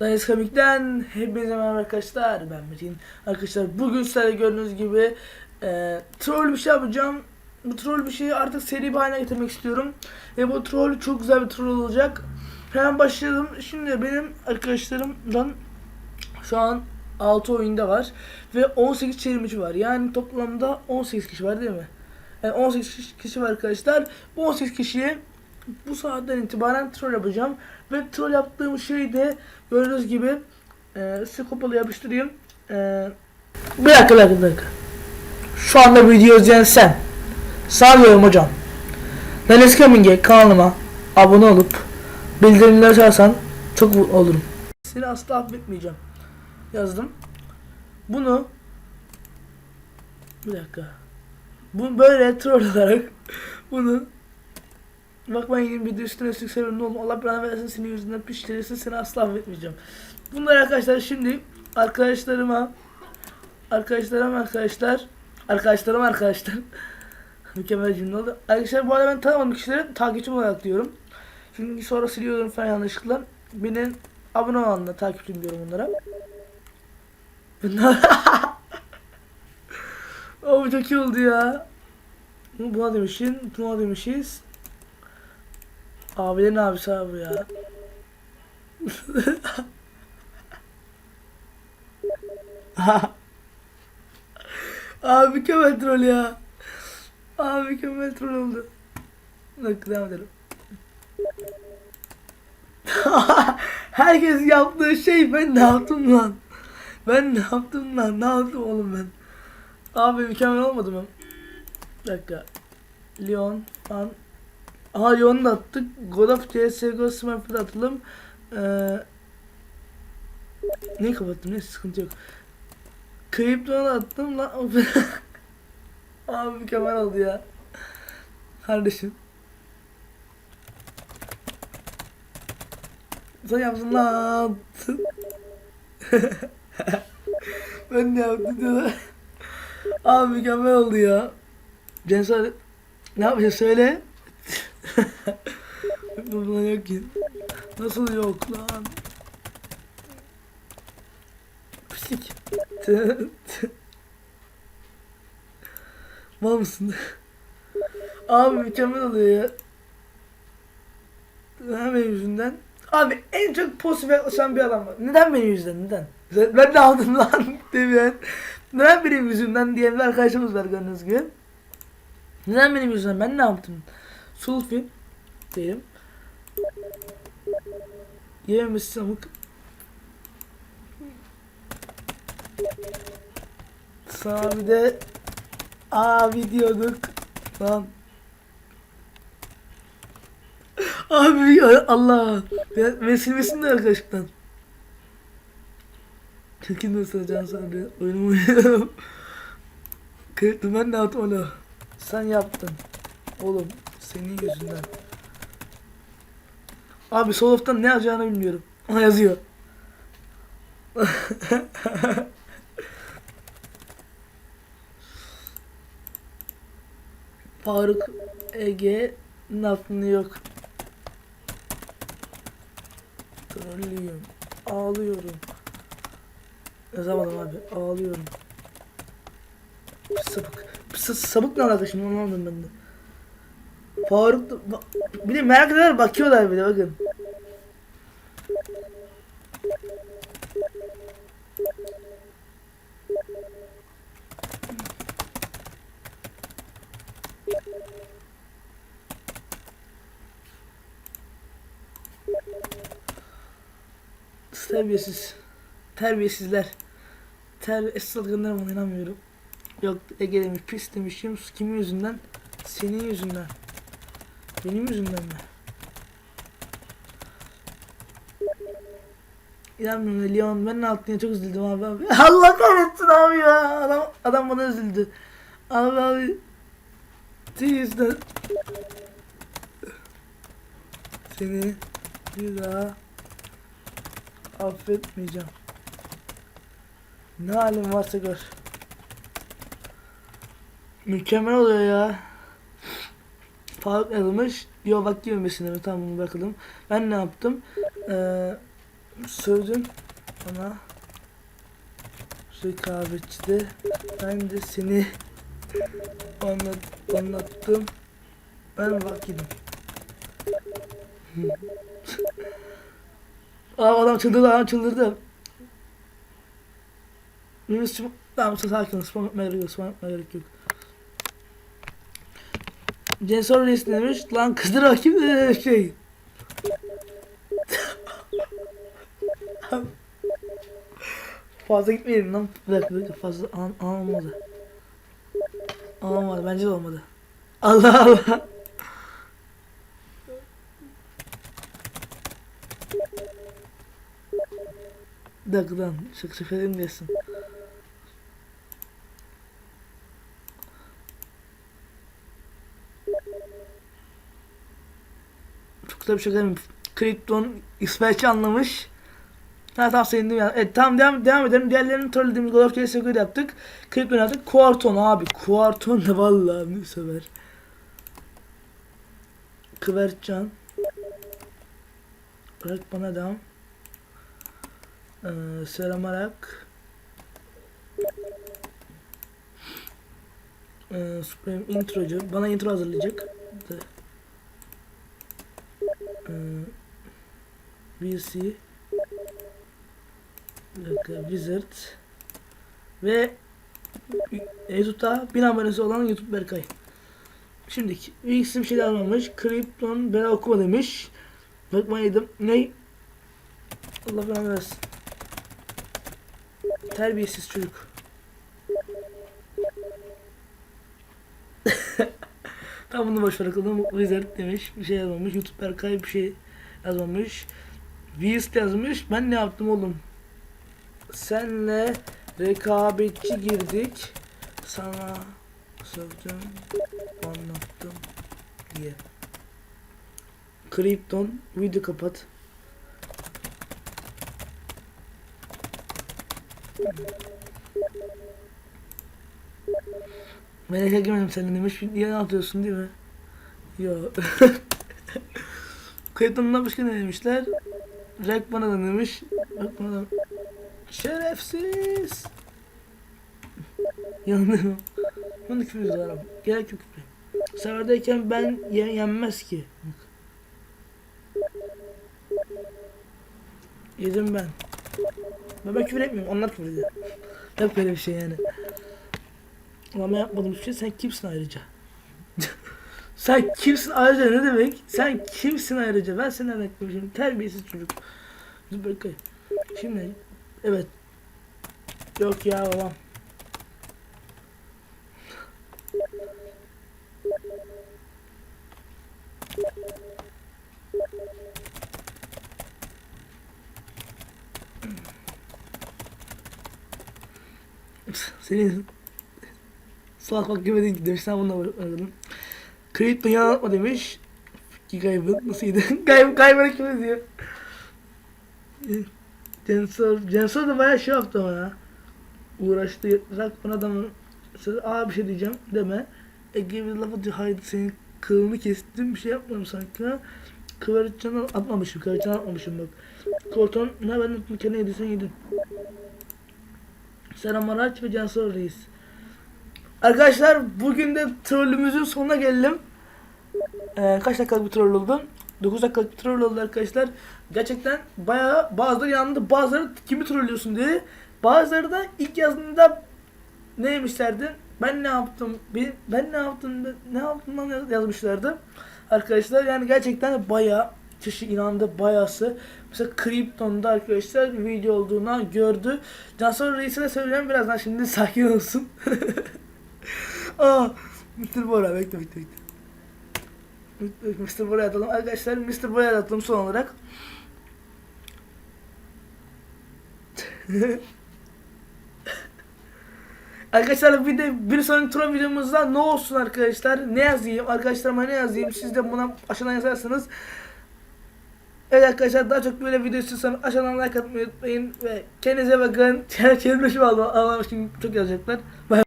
Dayız Komik'ten hepinize merhaba arkadaşlar. Ben Metin. Arkadaşlar bugün sizlerle gördüğünüz gibi e, troll bir şey yapacağım. Bu troll bir şeyi artık seri bir haline getirmek istiyorum. Ve bu troll çok güzel bir troll olacak. Hemen başlayalım. Şimdi benim arkadaşlarımdan şu an 6 oyunda var Ve 18 çevrimiçi var. Yani toplamda 18 kişi var değil mi? Yani 18 kişi- kişi var arkadaşlar. Bu 18 kişiye bu saatten itibaren troll yapacağım ve troll yaptığım şeyi de gördüğünüz gibi e, size kopalı yapıştırayım. E, bir dakika bir dakika bir dakika. Şu anda video izleyen sen. Sağlıyorum hocam. Deniz Coming'e kanalıma abone olup bildirimleri açarsan çok olurum. Seni asla affetmeyeceğim. Yazdım. Bunu bir dakika. Bu böyle troll olarak bunu Bak ben yine bir üstüne üstlük sebebi oğlum Allah belanı versin senin yüzünden piştirirsin seni asla affetmeyeceğim. Bunlar arkadaşlar şimdi arkadaşlarıma arkadaşlarım arkadaşlar arkadaşlarım arkadaşlar mükemmel cümle oldu. Arkadaşlar bu arada ben tanımadığım kişileri takipçim olarak diyorum. Çünkü sonra siliyorum falan yanlışlıkla. Benim abone olanla takipçim diyorum onlara. Bunlar bu çok iyi oldu ya. Buna demişin, buna demişiz. Abilerin abisi abi ya. abi mükemmel troll ya. Abi mükemmel troll oldu. Bak devam edelim. Herkes yaptığı şey ben ne yaptım lan? Ben ne yaptım lan? Ne yaptım oğlum ben? Abi mükemmel olmadı mı? Bir dakika. Leon fan Aha Leon'u da attık. God of CSGO da atalım. Ee, neyi kapattım? Neyse sıkıntı yok. Da attım lan. Abi mükemmel oldu ya. Kardeşim. Sen yaptın lan. ben ne yaptım diyorlar. Abi mükemmel oldu ya. Cesaret. Ne yapacağız söyle. Bunlar yok ki. Nasıl yok lan? Pislik. Mal mısın? Abi mükemmel oluyor ya. Neden benim yüzümden? Abi en çok pozitif yaklaşan bir adam var. Neden benim yüzümden? Neden? Ben de aldım lan demeyen. Neden benim yüzümden diyen bir arkadaşımız var gördüğünüz gibi. Neden benim yüzümden? Ben ne yaptım? Sulfi diyelim. Yememiz samık. Sana bir de abi diyorduk. Lan. Abi Allah. Ya, vesilmesin de arkadaşlıktan. Çekin nasıl can sana oyunumu oynayalım. Kırıktım ben yaptım onu. Sen yaptın. Oğlum senin yüzünden. Abi Solof'tan ne yazacağını bilmiyorum. Ama yazıyor. Faruk Ege aklını yok. Trollüyüm. Ağlıyorum. Yazamadım abi. Ağlıyorum. Sapık. Sa- Sapık ne alaka şimdi onu anladım ben de. Faruk de merak eder bakıyorlar bir de bakın. Terbiyesiz. Terbiyesizler. Terbiyesiz algınlarıma inanmıyorum. Yok Ege demiş pis demişim kimin yüzünden? Senin yüzünden. Benim yüzümden mi? İnanmıyorum Leon ben ya çok üzüldüm abi abi. Allah kahretsin abi ya. Adam, adam bana üzüldü. Abi abi. Yüzünden. Seni bir daha affetmeyeceğim. Ne halin varsa gör. Mükemmel oluyor ya. Faruk yazılmış. Yo bak girmesine mi? Tamam bunu bakalım. Ben ne yaptım? Ee, sövdün ama rekabetçide ben de seni anlat, anlattım. Ben vakidim. Aa adam çıldırdı adam çıldırdı. Yunus tamam sakin ol spam yapmaya gerek yok spam yapmaya gerek yok. Censor Reis demiş lan kızdır hakim de şey. fazla gitmeyelim lan. Bir fazla an, an olmadı. Bence de olmadı. Allah Allah. Bir dakika lan şaka şaka edeyim Çok güzel bir değil mi? Krypton İsveççe anlamış. Ha tamam sevindim ya. Evet tamam devam, devam edelim. Diğerlerini trollediğimiz God of CSGO'da yaptık. Krypton yaptık. Kuarton abi. Kuarton da vallahi ne sever. Kıvertcan. Bırak bana devam. Ee, Selam Arak. Ee, Supreme introcu. Bana intro hazırlayacak. De. Ee, Dakika, Wizard. Ve YouTube'da 1000 abonesi olan YouTube Berkay. Şimdi ilk bir şeyler almamış. Krypton ben okuma demiş. Bakmayaydım. Ne? Allah belanı versin. Terbiyesiz çocuk. Tam bunu boş bırakalım. Wizard demiş. Bir şey yazmamış. YouTube Berkay bir şey yazmamış. Beast yazmış. Ben ne yaptım oğlum? Senle rekabetçi girdik. Sana sövdüm, anlattım diye. Krypton video kapat. Melek'e girmedim senin demiş. Niye atıyorsun değil mi? Yo. Krypton'dan başka ne demişler? Jack bana da demiş. Bak bana da. Şerefsiz. Yandım. Bunu küfür ediyorlar abi. Gerek yok küfür. Seferdeyken ben ye yenmez ki. Bak. Yedim ben. Ben, ben küfür etmiyorum. Onlar küfür ediyor. Yok böyle bir şey yani. Ama ben yapmadığım bir şey. Sen kimsin ayrıca? Sen kimsin ayrıca ne demek? Sen kimsin ayrıca? Ben senden bekliyorum. Terbiyesiz çocuk. Dur bakayım. Şimdi evet. Yok ya babam. Senin salak bak demedin ki demiş sen bununla oynadın. Creed beni anlatma demiş. Ki kaybı nasılydı? kaybı kaybı kim diyor? Censor, Censor da bayağı şey yaptı ya. Uğraştı. Rak bana adamın aa bir şey diyeceğim deme. Ege bir laf atıyor. Haydi senin kılını kestim. Bir şey yapmadım sanki ha. Kıvırcını atmamışım. Kıvırcını atmamışım bak. Korton ne ben unuttum. Kendine yediysen yedin. Selam Araç ve Cansor Reis. Arkadaşlar bugün de trollümüzün sonuna geldim. Ee, kaç dakikalık bir troll oldu? 9 dakikalık bir troll oldu arkadaşlar. Gerçekten bayağı bazıları yandı. Bazıları kimi trollüyorsun dedi. Bazıları da ilk yazdığında neymişlerdi? Ben ne yaptım? Ben, ben ne yaptım? Ne yaptım yazmışlardı. Arkadaşlar yani gerçekten bayağı kişi inandı bayası. Mesela Krypton'da arkadaşlar video olduğuna gördü. Cansor Reis'e söyleyeceğim birazdan şimdi sakin olsun. Aa, Mr. Bora bekle bekle bekle. Mr. Bora'ya atalım. Arkadaşlar Mr. Bora'ya atalım son olarak. Arkadaşlar bir de bir sonraki tur videomuzda ne olsun arkadaşlar? Ne yazayım? Arkadaşlarıma ne yazayım? Siz de buna aşağıdan yazarsınız. Evet arkadaşlar daha çok böyle video istiyorsanız aşağıdan like atmayı unutmayın ve kendinize bakın. Kendinize çok yazacaklar. Bye.